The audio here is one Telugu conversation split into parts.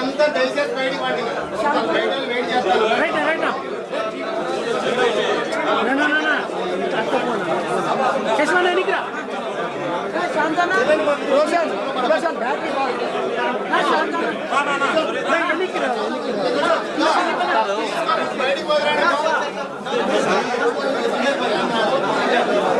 అంతా దయచేసి బయటికి పండి బయట వెయిట్ చేస్తారు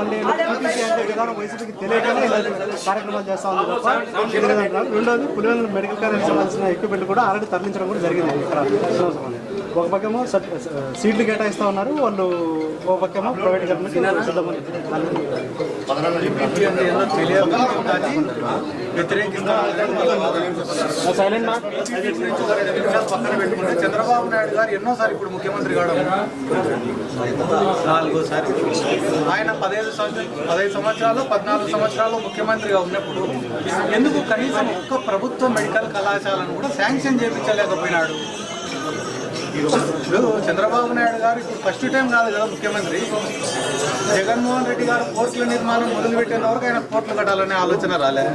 ప్రైవేటీకరణ అంటే టీపీసీ అంటే విధానం వైసీపీకి తెలియకనే ఇలాంటి కార్యక్రమాలు చేస్తా ఉంది తప్ప. రెండోది పులివెందుల మెడికల్ కాలేజ్ సంబంధించిన ఎక్విప్మెంట్ కూడా ఆల్రెడీ తరలించడం కూడా జరిగింది ఇక్కడ. ఒక పక్కేమో సట్- సీట్లు కేటాయిస్తా ఉన్నారు వాళ్ళు ఒక పక్కేమో సైలెంట్ మా పక్కన పెట్టుకుంటే చంద్రబాబు నాయుడు గారు ఎన్నోసారి ఇప్పుడు ముఖ్యమంత్రి కావడం. నాలుగోసారి. ఆయన పదహైదు సంవత్సరాలు పదహైదు సంవత్సరాలు పద్నాలుగు సంవత్సరాలు ముఖ్యమంత్రిగా ఉన్నప్పుడు ఎందుకు కనీసం ఒక్క ప్రభుత్వ మెడికల్ కళాశాలను కూడా శాంక్షన్ చేయించలేకపోయినాడు? ఇప్పుడు చంద్రబాబు నాయుడు గారు ఇప్పుడు ఫస్ట్ టైం కాదు కదా ముఖ్యమంత్రి. జగన్మోహన్ రెడ్డి గారు కోర్టుల నిర్మాణం మొదలుపెట్టేంత వరకు ఆయన కోర్టులు కట్టాలనే ఆలోచన రాలే.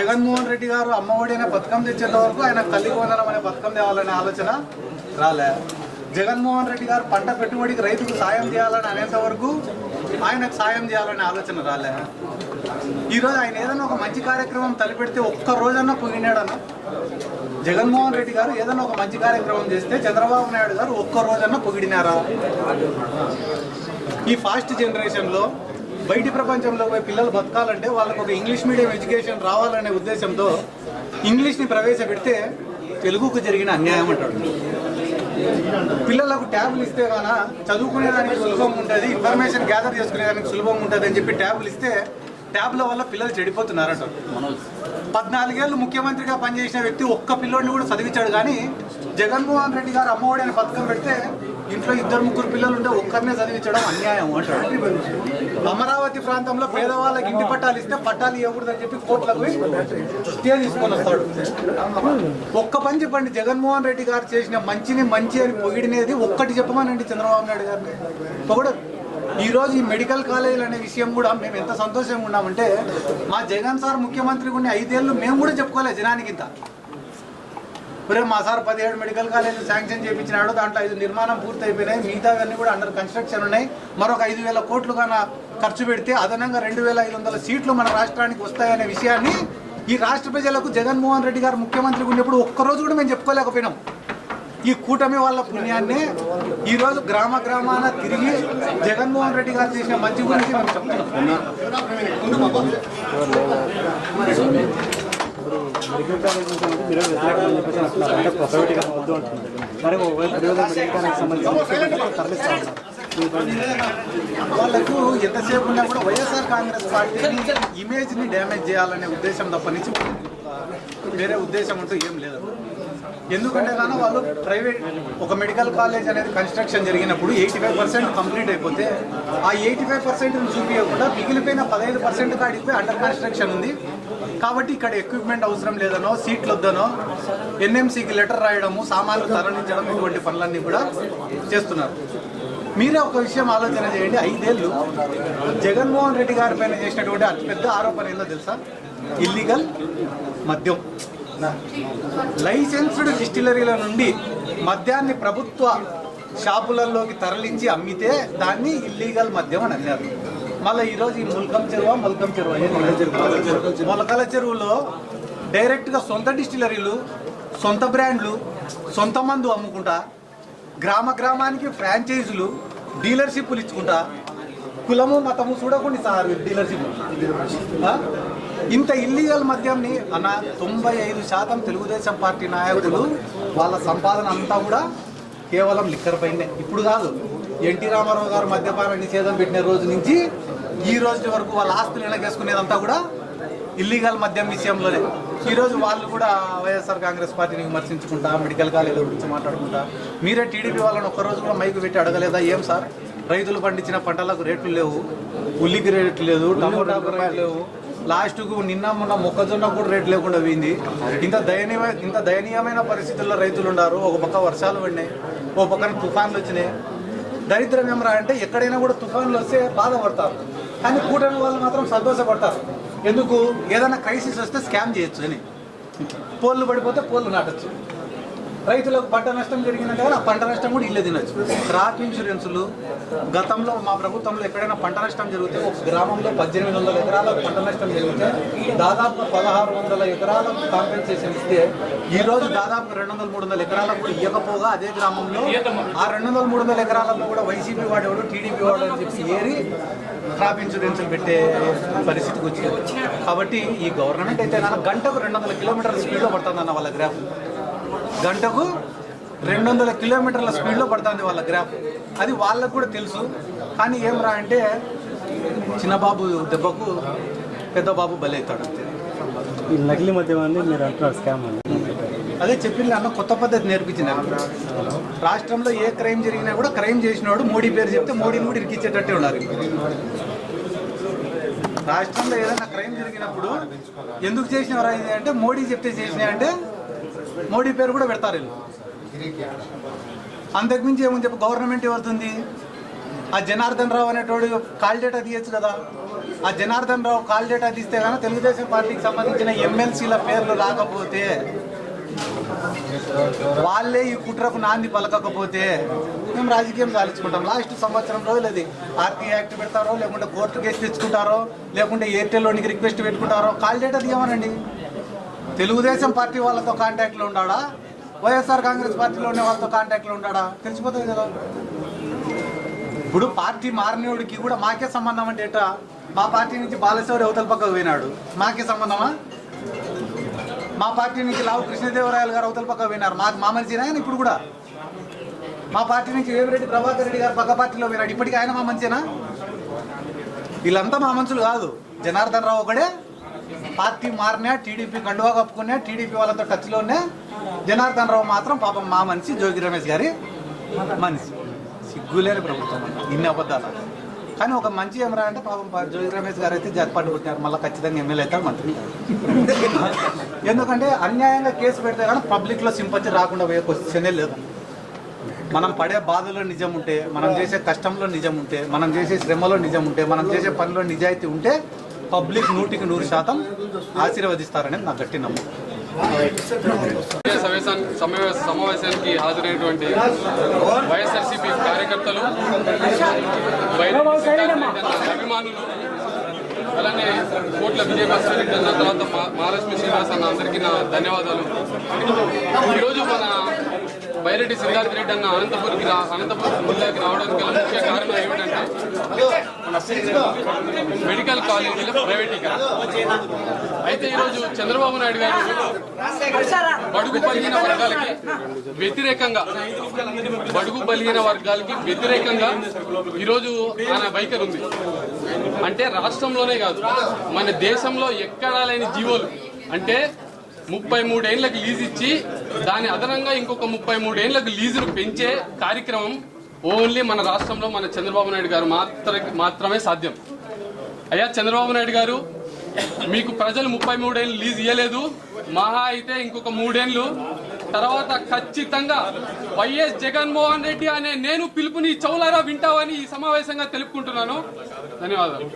జగన్మోహన్ రెడ్డి గారు అమ్మఒడి అనే పథకం తెచ్చేంత వరకు ఆయన తల్లి వందనం అనే పథకం తేవాలనే ఆలోచన రాలే. జగన్మోహన్ రెడ్డి గారు పంట పెట్టుబడికి రైతుకు సాయం చేయాలని అనేంత వరకు ఆయనకు సాయం చేయాలనే ఆలోచన రాలే. ఈరోజు ఆయన ఏదైనా ఒక మంచి కార్యక్రమం తలపెడితే ఒక్క రోజన్నా పొగినాడన్న జగన్మోహన్ రెడ్డి గారు ఏదైనా ఒక మంచి కార్యక్రమం చేస్తే చంద్రబాబు నాయుడు గారు ఒక్క రోజన్నా పొగిడినారా? ఈ ఫాస్ట్ జనరేషన్లో బయటి ప్రపంచంలో పోయి పిల్లలు బతకాలంటే వాళ్ళకు ఒక ఇంగ్లీష్ మీడియం ఎడ్యుకేషన్ రావాలనే ఉద్దేశంతో ఇంగ్లీష్ని ప్రవేశపెడితే తెలుగుకు జరిగిన అన్యాయం అంటాడు. పిల్లలకు ట్యాబ్లు ఇస్తే గాన చదువుకునేదానికి సులభం ఉంటుంది ఇన్ఫర్మేషన్ గ్యాదర్ చేసుకునేదానికి సులభం ఉంటుంది అని చెప్పి ట్యాబ్లు ఇస్తే ట్యాబ్ల వల్ల పిల్లలు చెడిపోతున్నారంట. పద్నాలుగేళ్ళు ముఖ్యమంత్రిగా పనిచేసిన వ్యక్తి ఒక్క పిల్లోడిని కూడా చదివించాడు కానీ జగన్మోహన్ రెడ్డి గారు అమ్మఒడి అని పథకం పెడితే ఇంట్లో ఇద్దరు ముగ్గురు పిల్లలు ఉంటే ఒక్కరినే చదివించడం అన్యాయం అంటాడు. అమరావతి ప్రాంతంలో పేదవాళ్ళకి ఇంటి పట్టాలు ఇస్తే పట్టాలు ఇవ్వకూడదని చెప్పి కోర్టులకు పోయి స్టే తీసుకొని వస్తాడు. ఒక్క పని చెప్పండి జగన్మోహన్ రెడ్డి గారు చేసిన మంచిని మంచి అని పొగిడినేది ఒక్కటి చెప్పమనండి చంద్రబాబు నాయుడు గారిని. పొగడదు. ఈరోజు ఈ మెడికల్ కాలేజీలు అనే విషయం కూడా మేము ఎంత సంతోషంగా ఉన్నామంటే మా జగన్ సార్ ముఖ్యమంత్రి కొన్ని ఐదేళ్ళు మేము కూడా చెప్పుకోలేదు జనానికి ఇంత. ఒరే మా సార్ పదిహేడు మెడికల్ కాలేజీలు శాంక్షన్ చేయించినాడు దాంట్లో ఐదు నిర్మాణం పూర్తి అయిపోయినాయి మిగతావన్నీ కూడా అండర్ కన్స్ట్రక్షన్ ఉన్నాయి. మరొక ఐదు వేల కోట్లు కన్నా ఖర్చు పెడితే అదనంగా రెండు వేల ఐదు వందల సీట్లు మన రాష్ట్రానికి వస్తాయనే విషయాన్ని ఈ రాష్ట్ర ప్రజలకు జగన్మోహన్ రెడ్డి గారు ముఖ్యమంత్రి ఉన్నప్పుడు ఒక్కరోజు కూడా మేము చెప్పుకోలేకపోయినాం. ఈ కూటమి వాళ్ళ పుణ్యాన్ని ఈ రోజు గ్రామ గ్రామాన తిరిగి జగన్మోహన్ రెడ్డి గారు చేసిన మంచి గురించి మేము చెప్తున్నాం. వాళ్ళకు ఎంతసేపు ఉన్నా కూడా వైఎస్ఆర్ కాంగ్రెస్ పార్టీని ఇమేజ్ని డ్యామేజ్ చేయాలనే ఉద్దేశం తప్ప నుంచి వేరే ఉద్దేశం అంటూ ఏం లేదు. ఎందుకంటే కానీ వాళ్ళు ప్రైవేట్ ఒక మెడికల్ కాలేజ్ అనేది కన్స్ట్రక్షన్ జరిగినప్పుడు ఎయిటీ ఫైవ్ పర్సెంట్ కంప్లీట్ అయిపోతే ఆ ఎయిటీ ఫైవ్ పర్సెంట్ చూపించకుండా మిగిలిపోయిన పదహైదు పర్సెంట్ కాడికి అండర్ కన్స్ట్రక్షన్ ఉంది. కాబట్టి ఇక్కడ ఎక్విప్మెంట్ అవసరం లేదనో సీట్లు వద్దనో ఎన్ఎంసీకి లెటర్ రాయడము సామాన్లు తరలించడం ఇటువంటి పనులన్నీ కూడా చేస్తున్నారు. మీరే ఒక విషయం ఆలోచన చేయండి. ఐదేళ్ళు జగన్మోహన్ రెడ్డి గారి పైన చేసినటువంటి అతిపెద్ద ఆరోపణ ఏందో తెలుసా? ఇల్లీగల్ మద్యం. లైసెన్స్డ్ డిస్టిలరీల నుండి మద్యాన్ని ప్రభుత్వ షాపులలోకి తరలించి అమ్మితే దాన్ని ఇల్లీగల్ మద్యం అని అన్నారు. మళ్ళీ ఈరోజు ఈ ముల్కం చెరువు మొలకం చెరువు? మొలకల చెరువులో డైరెక్ట్గా సొంత డిస్టిలరీలు సొంత బ్రాండ్లు సొంత మందు అమ్ముకుంటా గ్రామ గ్రామానికి ఫ్రాంచైజీలు డీలర్షిప్లు ఇచ్చుకుంటా కులము మతము చూడకుండా సార్ డీలర్షిప్? ఇంత ఇల్లీగల్ మద్యంని అన్న తొంభై ఐదు శాతం తెలుగుదేశం పార్టీ నాయకులు వాళ్ళ సంపాదన అంతా కూడా కేవలం లిక్కర్ పైనే. ఇప్పుడు కాదు ఎన్టీ రామారావు గారు మద్యపాన నిషేధం పెట్టిన రోజు నుంచి ఈ రోజు వరకు వాళ్ళ ఆస్తులు వెనకేసుకునేదంతా కూడా ఇల్లీగల్ మద్యం విషయంలోనే. ఈరోజు వాళ్ళు కూడా వైఎస్ఆర్ కాంగ్రెస్ పార్టీని విమర్శించుకుంటా మెడికల్ కాలేజీల గురించి మాట్లాడుకుంటా. మీరే టీడీపీ వాళ్ళని ఒక్కరోజు కూడా మైకు పెట్టి అడగలేదా? ఏం సార్? రైతులు పండించిన పంటలకు రేట్లు లేవు ఉల్లికి రేట్లు లేదు టమోటాకు రేట్లు లేవు. లాస్ట్కు నిన్న మొన్న మొక్కజొన్న కూడా రేట్ లేకుండా పోయింది. ఇంత దయనీయ ఇంత దయనీయమైన పరిస్థితుల్లో రైతులు ఉన్నారు. ఒక పక్క వర్షాలు పడినాయి ఒక పక్కన తుఫాన్లు వచ్చినాయి. దరిద్రం ఏమరా అంటే ఎక్కడైనా కూడా తుఫాన్లు వస్తే బాధపడతారు. కానీ కూటమి వాళ్ళు మాత్రం సంతోషపడతారు. ఎందుకు? ఏదైనా క్రైసిస్ వస్తే స్కామ్ చేయొచ్చు అని. పోళ్ళు పడిపోతే పోళ్ళు నాటచ్చు. రైతులకు పంట నష్టం జరిగినట్టు ఆ పంట నష్టం కూడా ఇల్లే తినచ్చు. క్రాప్ ఇన్సూరెన్సులు గతంలో మా ప్రభుత్వంలో ఎక్కడైనా పంట నష్టం జరిగితే ఒక గ్రామంలో పద్దెనిమిది వందల ఎకరాలకు పంట నష్టం జరిగితే దాదాపు పదహారు వందల ఎకరాలకు కాంపెన్సేషన్ ఇస్తే ఈ రోజు దాదాపు రెండు వందల మూడు వందల ఎకరాలకు కూడా ఇవ్వకపోగా అదే గ్రామంలో ఆ రెండు వందల మూడు వందల ఎకరాలకు కూడా వైసీపీ వాడేవాడు టీడీపీ వాడు అని చెప్పి ఏరి క్రాప్ ఇన్సూరెన్స్ పెట్టే పరిస్థితికి వచ్చింది కాబట్టి ఈ గవర్నమెంట్ అయితే గంటకు రెండు వందల కిలోమీటర్ల స్పీడ్లో పడుతుందన్న వాళ్ళ గ్రాఫ్. గంటకు రెండు వందల కిలోమీటర్ల స్పీడ్లో పడుతుంది వాళ్ళ గ్రాఫ్. అది వాళ్ళకు కూడా తెలుసు. కానీ ఏం రా అంటే చిన్న బాబు దెబ్బకు పెద్ద బాబు బలవుతాడు ఈ నకిలీ మద్యం అని మీరు అంటున్నారు స్కామ్ అని. అదే చెప్పింది అన్న కొత్త పద్ధతి నేర్పించింది అన్న. రాష్ట్రంలో ఏ క్రైమ్ జరిగినా కూడా క్రైమ్ చేసినవాడు మోడీ పేరు చెప్తే మోడీని కూడా ఇరికిచ్చేటట్టే ఉన్నారు. రాష్ట్రంలో ఏదైనా క్రైమ్ జరిగినప్పుడు ఎందుకు చేసినవరా ఇది అంటే మోడీ చెప్తే చేసినా అంటే మోడీ పేరు కూడా పెడతారు వీళ్ళు. అంతకుమించి ఏమని చెప్పు గవర్నమెంట్ ఎవరుతుంది ఆ జనార్దన్ రావు అనేటోడు కాల్ డేటా తీయచ్చు కదా. ఆ జనార్దన్ రావు కాల్ డేటా తీస్తే కానీ తెలుగుదేశం పార్టీకి సంబంధించిన ఎమ్మెల్సీల పేర్లు రాకపోతే వాళ్ళే ఈ కుట్రకు నాంది పలకకపోతే మేము రాజకీయం సాధించుకుంటాం. లాస్ట్ సంవత్సరం రోజులు అది. ఆర్టీ యాక్ట్ పెడతారో లేకుంటే కోర్టు కేసు తెచ్చుకుంటారో లేకుంటే ఎయిర్టెల్లోనికి రిక్వెస్ట్ పెట్టుకుంటారో కాల్ డేటా తీయమనండి. తెలుగుదేశం పార్టీ వాళ్ళతో కాంటాక్ట్లో ఉన్నాడా వైఎస్ఆర్ కాంగ్రెస్ పార్టీలో ఉన్న వాళ్ళతో కాంటాక్ట్లో ఉన్నాడా తెలిసిపోతుంది కదా. ఇప్పుడు పార్టీ మారినోడికి కూడా మాకే సంబంధం అంటే ఎట్లా మా పార్టీ నుంచి బాలశౌరి అవతల పక్కకు పోయినాడు. మాకే సంబంధమా? మా పార్టీ నుంచి లావు కృష్ణదేవరాయలు గారు అవతల పక్కకు పోయినారు. మాకు మా మనిషినా ఆయన ఇప్పుడు కూడా. మా పార్టీ నుంచి వేమిరెడ్డి ప్రభాకర్ రెడ్డి గారు పక్క పార్టీలో పోయినాడు. ఇప్పటికీ ఆయన మా మంచినా? వీళ్ళంతా మా మనుషులు కాదు. జనార్దన్ రావు ఒకడే. పార్టీ మారినా టీడీపీ కండువా కప్పుకునే టీడీపీ వాళ్ళతో టచ్లోనే జనార్దన్ రావు మాత్రం పాపం మా మనిషి జోగి రమేష్ గారి మనిషి. సిగ్గులేని ప్రభుత్వం ఇన్ని అబద్ధాలు. కానీ ఒక మంచి ఎమరా అంటే పాపం జోగి రమేష్ గారు అయితే జగపాటు కొట్టినారు మళ్ళీ ఖచ్చితంగా ఎమ్మెల్యే అవుతారు మంత్రి. ఎందుకంటే అన్యాయంగా కేసు పెడితే కానీ పబ్లిక్లో సింపతి రాకుండా పోయే క్వశ్చనే లేదు. మనం పడే బాధలో నిజం ఉంటే మనం చేసే కష్టంలో నిజం ఉంటే మనం చేసే శ్రమలో నిజం ఉంటే మనం చేసే పనిలో నిజాయితీ ఉంటే పబ్లిక్ నూటికి నూరు శాతం ఆశీర్వదిస్తారనేది నా గట్టి నమ్మకం. సమావేశ సమావేశానికి హాజరైనటువంటి వైఎస్ఆర్సీపీ కార్యకర్తలు అభిమానులు అలానే కోట్ల విజయభాస్కర్ రెడ్డి అన్న తర్వాత మహాలక్ష్మి శ్రీనివాస్ అన్న అందరికీ నా ధన్యవాదాలు. ఈరోజు మన బైరెడ్డి శ్రీకాంత్ రెడ్డి అన్న అనంతపురికి అనంతపురం జిల్లాకి రావడానికి ముఖ్య కారణం ఏమిటంటే మెడికల్ కాలేజీల ప్రైవేటీకరణ. అయితే ఈరోజు చంద్రబాబు నాయుడు గారు బడుగు బలిగిన వర్గాలకి వ్యతిరేకంగా బడుగు బలిగిన వర్గాలకి వ్యతిరేకంగా ఈరోజు ఆయన వైఖరి ఉంది. అంటే రాష్ట్రంలోనే కాదు మన దేశంలో ఎక్కడా లేని జీవోలు. అంటే ముప్పై మూడేళ్ళకు లీజ్ ఇచ్చి దాని అదనంగా ఇంకొక ముప్పై మూడేళ్ళకు లీజును పెంచే కార్యక్రమం ఓన్లీ మన రాష్ట్రంలో మన చంద్రబాబు నాయుడు గారు మాత్ర మాత్రమే సాధ్యం. అయ్యా చంద్రబాబు నాయుడు గారు మీకు ప్రజలు ముప్పై మూడేళ్ళు లీజ్ ఇవ్వలేదు మహా అయితే ఇంకొక మూడేళ్ళు తర్వాత ఖచ్చితంగా వైఎస్ జగన్మోహన్ రెడ్డి అనే నేను పిలుపుని చౌలారా వింటావని ఈ సమావేశంగా తెలుపుకుంటున్నాను. ధన్యవాదాలు.